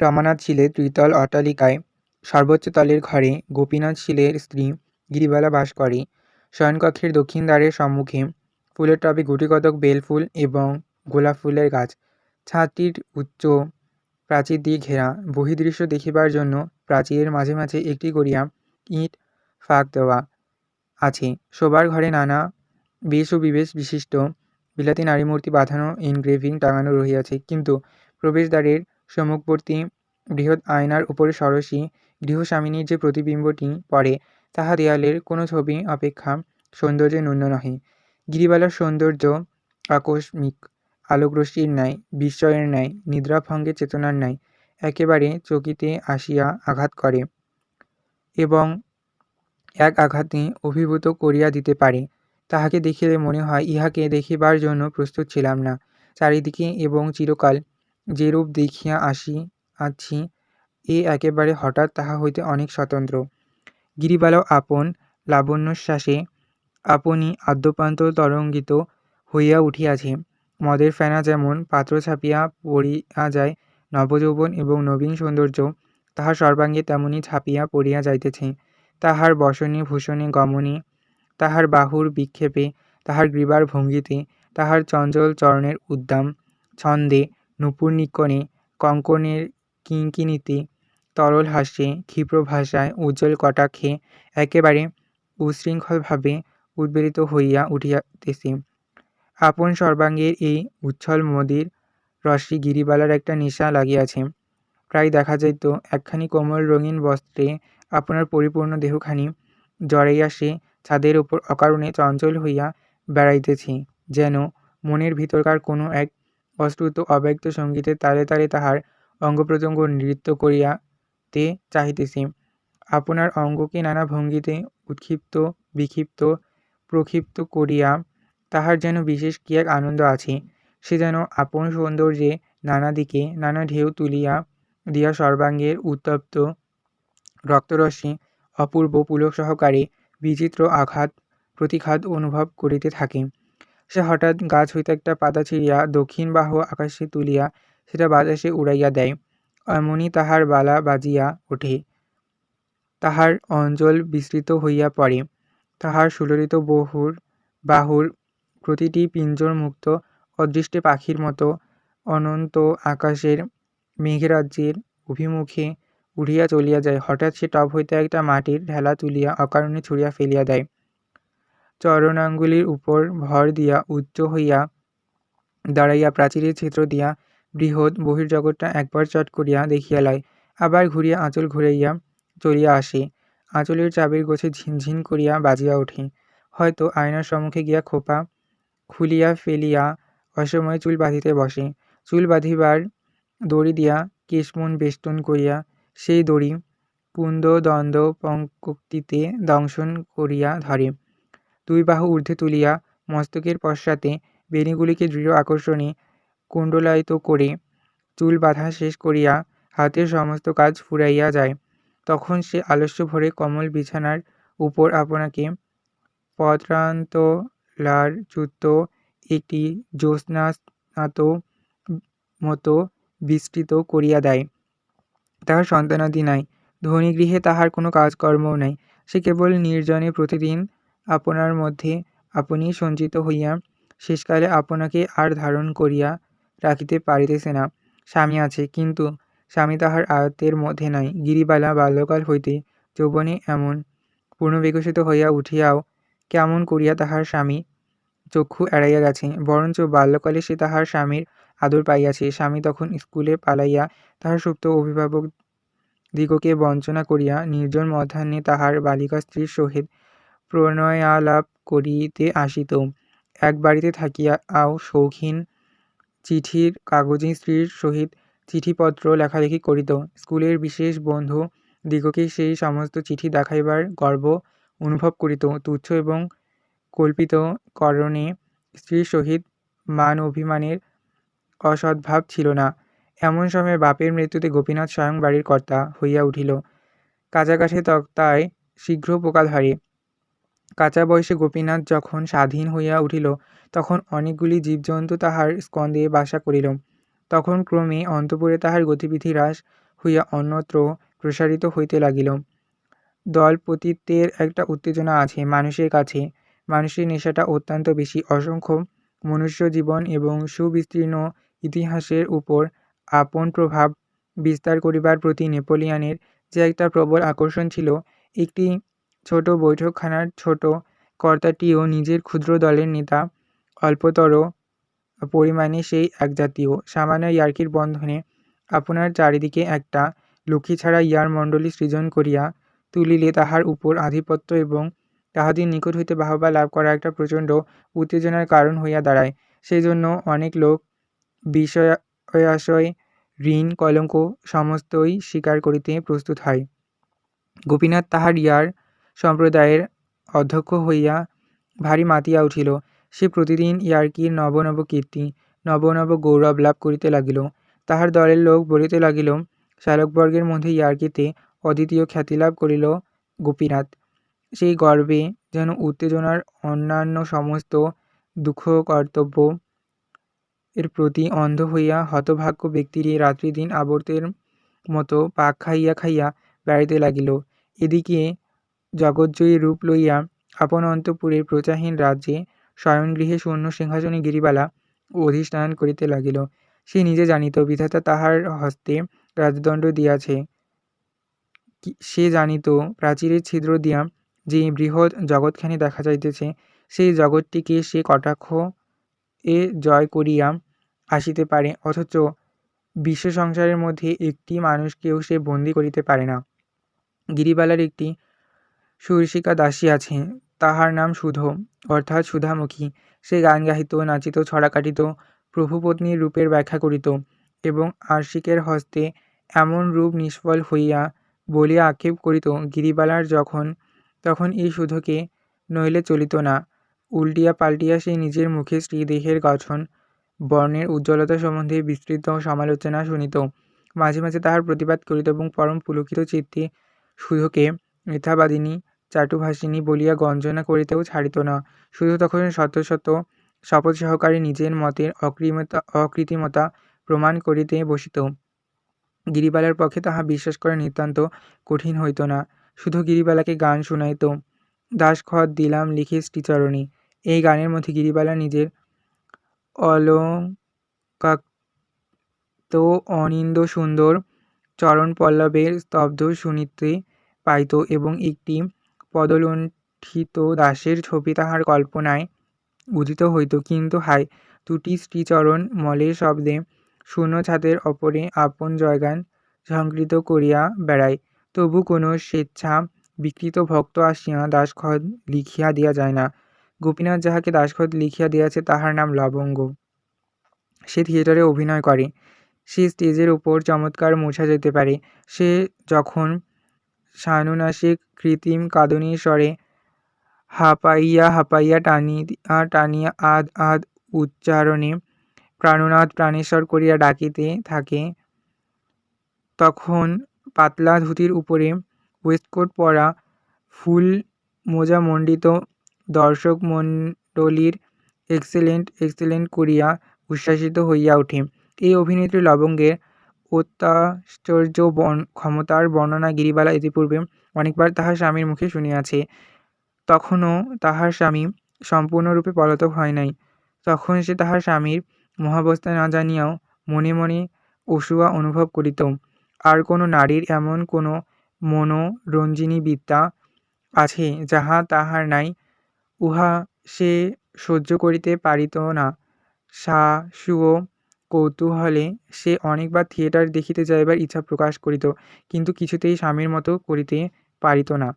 রমানাথ শীলের ত্রিতল অট্টালিকায় সর্বোচ্চ তলের ঘরে গোপীনাথ শীলের স্ত্রী গিরিবালা বাস করে। শয়নকক্ষের দক্ষিণ দ্বারের সম্মুখে ফুলের টবে গুটিকতক বেলফুল এবং গোলাপ ফুলের গাছ। ছাদটির উচ্চ প্রাচীর দিয়ে ঘেরা। বহির্দৃশ্য দেখিবার জন্য প্রাচীরের মাঝে মাঝে একটি করিয়া ইট ফাঁক দেওয়া আছে। শোবার ঘরে নানা বেশ ও বিবেশ বিশিষ্ট বিলাতি নারীমূর্তি বাঁধানো এনগ্রেভিং টাঙানো রহিয়াছে। কিন্তু প্রবেশদ্বারের সম্মুখবর্তী বৃহৎ আয়নার উপরে সরসী গৃহস্বামিনীর যে প্রতিবিম্বটি পড়ে, তাহা দেয়ালের কোনো ছবি অপেক্ষা সৌন্দর্যে ন্যূন নহে। গিরিবালার সৌন্দর্য আকস্মিক, আলোকরশ্মির ন্যায়, বিস্ময়ের ন্যায়, নিদ্রাভঙ্গের চেতনার ন্যায়, একেবারে চকিতে আসিয়া আঘাত করে এবং এক আঘাতে অভিভূত করিয়া দিতে পারে। তাহাকে দেখিলে মনে হয়, ইহাকে দেখিবার জন্য প্রস্তুত ছিলাম না। চারিদিকে এবং চিরকাল যেরূপ দেখিয়া আসি, আছি, এ একেবারে হঠাৎ তাহা হইতে অনেক স্বতন্ত্র। গিরিবালাও আপন লাবণ্যশ্বাসে আপনি আদ্যপান্ত তরঙ্গিত হইয়া উঠিয়াছে। মদের ফেনা যেমন পাত্র ছাপিয়া পড়িয়া যায় নবযৌবন এবং নবীন সৌন্দর্য, তাহার সর্বাঙ্গে তেমনি ছাপিয়া পড়িয়া যাইতেছে। তাহার বসনে, ভূষণে, গমনে, তাহার বাহুর বিক্ষেপে, তাহার গ্রীবার ভঙ্গিতে তাহার চঞ্চল চরণের উদ্দাম, ছন্দে নূপুর নিকণে কঙ্কণের কিঙ্কিণীতে, তরল হাসে, ক্ষিপ্র ভাষায় উজ্জ্বল কটাক্ষে একেবারে উশৃঙ্খলভাবে উদ্বেলিত হইয়া উঠিয়াতেছে আপন সর্বাঙ্গের এই উচ্ছল মদির রশ্মি গিরিবালার একটা নেশা লাগিয়াছে। প্রায় দেখা যাইত, একখানি কোমল রঙিন বস্ত্রে আপনার পরিপূর্ণ দেহখানি জড়াইয়া সে ছাদের উপর অকারণে চঞ্চল হইয়া বেড়াইতেছে, যেন মনের ভিতরকার কোনো এক অশ্রুত অব্যক্ত সঙ্গীতের তালে তালে তাহার অঙ্গপ্রত্যঙ্গ নৃত্য করিয়াতে চাহিতেছে। আপনার অঙ্গকে নানা ভঙ্গিতে উৎক্ষিপ্ত, বিক্ষিপ্ত, প্রক্ষিপ্ত করিয়া তাহার যেন বিশেষ কি এক আনন্দ আছে, সে যেন আপন সৌন্দর্যে নানা দিকে নানা ঢেউ তুলিয়া দিয়া সর্বাঙ্গের উত্তপ্ত রক্তরশ্মি অপূর্ব পুলক সহকারে বিচিত্র আঘাত, প্রতিঘাত অনুভব করিতে থাকে। সে হঠাৎ গাছ হইতে একটা পাতা ছিঁড়িয়া দক্ষিণ বাহু আকাশে তুলিয়া সেটা বাতাসে উড়াইয়া দেয়। এমনই তাহার বালা বাজিয়া ওঠে। তাহার অঞ্চল বিস্তৃত হইয়া পড়ে। তাহার সুললিত বহুর, বাহুর প্রতিটি পিঞ্জরমুক্ত অদৃষ্টে পাখির মতো, অনন্ত আকাশের মেঘরাজ্যের অভিমুখে উড়িয়া চলিয়া যায়। হঠাৎ সে টব হইতে একটা মাটির ঢেলা তুলিয়া অকারণে ছুঁড়িয়া ফেলিয়া দেয়। চরণাঙ্গুলির উপর ভর দিয়া উচ্চ হইয়া দাঁড়াইয়া প্রাচীরের ছিদ্র দিয়া বৃহৎ বহির্জগৎটা একবার চট করিয়া দেখিয়া লয় আবার ঘুরিয়া আঁচল ঘুরাইয়া চলিয়া আসে। আঁচলের চাবির গোছে ঝিনঝিন করিয়া বাজিয়া ওঠে হয়তো আয়নার সম্মুখে গিয়া খোপা খুলিয়া ফেলিয়া অসময়ে চুল বাঁধিতে বসে। চুল বাঁধিবার দড়ি দিয়া কেশমন বেষ্টন করিয়া সেই দড়ি কুন্দ দ্বন্দ্ব পঙ্কটিতে দংশন করিয়া ধরে। দুই বাহু ঊর্ধ্বে তুলিয়া মস্তকের পশ্চাতে বেণীগুলিকে দৃঢ় আকর্ষণে কুণ্ডলায়িত করে চুল বাঁধা শেষ করিয়া হাতের সমস্ত কাজ ফুরাইয়া যায়। তখন সে আলস্য ভরে কমল বিছানার উপর আপনাকে পত্রান্তলারযুক্ত একটি জ্যোৎস্নাস্নাত মতো বিস্তৃত করিয়া দেয়। তাহার সন্তানাদি নাই। ধনী গৃহে তাহার কোনো কাজকর্মও নাই। সে কেবল নির্জনে প্রতিদিন আপনার মধ্যে আপনি সঞ্চিত হইয়া শেষকালে আপনাকে আর ধারণ করিয়া রাখিতে পারিতেছে না। স্বামী আছে, কিন্তু স্বামী তাহার আয়ত্তের মধ্যে নাই। গিরিবালা বাল্যকাল হইতে যৌবনে এমন পূর্ণবিকশিত হইয়া উঠিয়াও কেমন করিয়া তাহার স্বামী চক্ষু এড়াইয়া গেছে, বরঞ্চ বাল্যকালে সে তাহার স্বামীর আদর পাইয়াছে। স্বামী তখন স্কুলে পালাইয়া তাহার সুপ্ত অভিভাবক দিগকে বঞ্চনা করিয়া নির্জন মধ্যাহ্নে তাহার বালিকা স্ত্রীর সহিত প্রণয়ালাপ করিতে আসিত। এক বাড়িতে থাকিয়াও শৌখিন চিঠির কাগজে স্ত্রীর সহিত চিঠিপত্র লেখালেখি করিত। স্কুলের বিশেষ বন্ধু দিগকে সেই সমস্ত চিঠি দেখাইবার গর্ব অনুভব করিত। তুচ্ছ এবং কল্পিত করণে স্ত্রীর সহিত মান অভিমানের অসদ্ভাব ছিল না। এমন সময় বাপের মৃত্যুতে গোপীনাথ স্বয়ং বাড়ির কর্তা হইয়া উঠিল। কাঁচা কাঠে তক্তায় শীঘ্র পোকা ধরে কাঁচা বয়সে গোপীনাথ যখন স্বাধীন হইয়া উঠিল, তখন অনেকগুলি জীবজন্তু তাহার স্কন্ধে বাসা করিল। তখন ক্রমে অন্তপুরে তাহার গতিবিধি হ্রাস হইয়া অন্যত্র প্রসারিত হইতে লাগিল। দলপতিত্বের একটা উত্তেজনা আছে মানুষের কাছে। মানুষের নেশাটা অত্যন্ত বেশি। অসংখ্য মনুষ্য জীবন এবং সুবিস্তীর্ণ ইতিহাসের উপর আপন প্রভাব বিস্তার করিবার প্রতি নেপোলিয়ানের যে একটা প্রবল আকর্ষণ ছিল, একটি ছোট বৈঠকখানার ছোট কর্তাটিও নিজের ক্ষুদ্র দলের নেতা, অল্পতর পরিমাণে সেই একজাতীয়। সামান্য ইয়ার্কির বন্ধনে আপনার চারিদিকে একটা লক্ষ্মী ছাড়া ইয়ার মণ্ডলী সৃজন করিয়া তুলিলে তাহার উপর আধিপত্য এবং তাহাদের নিকট হইতে বাহবা লাভ করা একটা প্রচণ্ড উত্তেজনার কারণ হইয়া দাঁড়ায়। সেই জন্য অনেক লোক বিষয়াশয়, ঋণ, কলঙ্ক সমস্তই স্বীকার করিতে প্রস্তুত হয়। গোপীনাথ তাহার ইয়ার সম্প্রদায়ের অধ্যক্ষ হইয়া ভারী মাতিয়া উঠিল। সে প্রতিদিন ইয়ার্কির নব নব কীর্তি, নব নব গৌরব লাভ করিতে লাগিল। তাহার দলের লোক বলিতে লাগিল, শালকবর্গের মধ্যে ইয়ার্কিতে অদ্বিতীয় খ্যাতিলাভ করিল গোপীনাথ। সেই গর্বে যেন উত্তেজনার অন্যান্য সমস্ত দুঃখ কর্তব্য এর প্রতি অন্ধ হইয়া হতভাগ্য ব্যক্তিরই রাত্রিদিন আবর্তের মতো পাক খাইয়া খাইয়া বেড়াইতে লাগিল। এদিকে জগজ্জয়ী রূপ লইয়া আপন অন্তপুরের প্রচাহীন রাজ্যে শয়নগৃহে শূন্য সিংহাসনে গিরিবালা অধিষ্ঠান করিতে লাগিল। সে নিজে জানিত, বিধাতা তাহার হস্তে রাজদণ্ড দিয়াছে। সে জানিত, প্রাচীরের ছিদ্র দিয়া যে বৃহৎ জগৎখানি দেখা যাইতেছে, সেই জগৎটিকে সে কটাক্ষ এ জয় করিয়া আসিতে পারে, অথচ বিশ্ব সংসারের মধ্যে একটি মানুষকেও সে বন্দি করিতে পারে না। গিরিবালার একটি সুরসিকা দাসী আছে তাহার নাম সুধ, অর্থাৎ সুধামুখী। সে গান গাহিত, নাচিত, ছড়া কাটিত, প্রভুপত্নীর রূপের ব্যাখ্যা করিত এবং আর্শিকের হস্তে এমন রূপ নিষ্ফল হইয়া বলিয়া আক্ষেপ করিত গিরিবালার যখন, তখন এই সুধকে নইলে চলিত না। উল্টিয়া পাল্টিয়া সে নিজের মুখে স্ত্রীদেহের গঠন, বর্ণের উজ্জ্বলতা সম্বন্ধে বিস্তৃত সমালোচনা শুনিত। মাঝে মাঝে তাহার প্রতিবাদ করিত এবং পরম পুলকিত চিত্তে সুধকে মিথ্যাবাদিনী চাটুভাষিনী বলিয়া গঞ্জনা করিতেও ছাড়িত না। শুধু তখন শত শত শপথ সহকারে নিজের মতের অকৃমতা অকৃত্রিমতা প্রমাণ করিতে বসিত। গিরিবালার পক্ষে তাহা বিশ্বাস করা নিতান্ত কঠিন হইত না। শুধু গিরিবালাকে গান শুনাইত। দাসখত দিলাম লিখে শ্রীচরণী এই গানের মধ্যে গিরিবালা নিজের অলঙ্কাক্ত, অনিন্দ সুন্দর চরণ পল্লবের স্তব্ধ শুনিতে পাইত এবং একটি পদলুণ্ঠিত দাসের ছবি তাহার কল্পনায় উদিত হইত। কিন্তু হায় দুটি শ্রীচরণ মলের শব্দে শূন্য ছাদের অপরে আপন জয়গান ঝঙ্কৃত করিয়া বেড়ায়। তবু কোনো স্বেচ্ছা বিকৃত ভক্ত আসিয়া দাসখত লিখিয়া দিয়া যায় না। গোপীনাথ যাহাকে দাসখত লিখিয়া দিয়াছে তাহার নাম লবঙ্গ সে থিয়েটারে অভিনয় করে। সে স্টেজের উপর চমৎকার মোছা যেতে পারে। সে যখন সানুনাসিক কৃত্রিম কাঁদনির স্বরে হাঁপাইয়া হাঁপাইয়া টানিয়া টানিয়া আধ আধ উচ্চারণে প্রাণনাথ প্রাণেশ্বর করিয়া ডাকিতে থাকে। তখন পাতলা ধুতির উপরে ওয়েস্টকোট পরা ফুল মোজা মোজামণ্ডিত দর্শকমণ্ডলীর এক্সেলেন্ট এক্সেলেন্ট করিয়া উচ্ছ্বাসিত হইয়া ওঠে। এই অভিনেত্রী লবঙ্গের অত্যাশ্চর্য ক্ষমতার বর্ণনা গিরিবালা ইতিপূর্বে অনেকবার তাহার স্বামীর মুখে শুনিয়াছে। তখনও তাহার স্বামী সম্পূর্ণরূপে পলাতক হয় নাই। তখন সে তাহার স্বামীর মহাবস্থা না জানিয়াও মনে মনে অসূয়া অনুভব করিত। আর কোনো নারীর এমন কোনো মনোরঞ্জিনী বিদ্যা আছে যাহা তাহার নাই, উহা সে সহ্য করিতে পারিত না। শাসুও কৌতূহলে সে অনেকবার থিয়েটার দেখিতে যাইবার ইচ্ছা প্রকাশ করিত, কিন্তু কিছুতেই স্বামীর মতো করিতে পারিত না।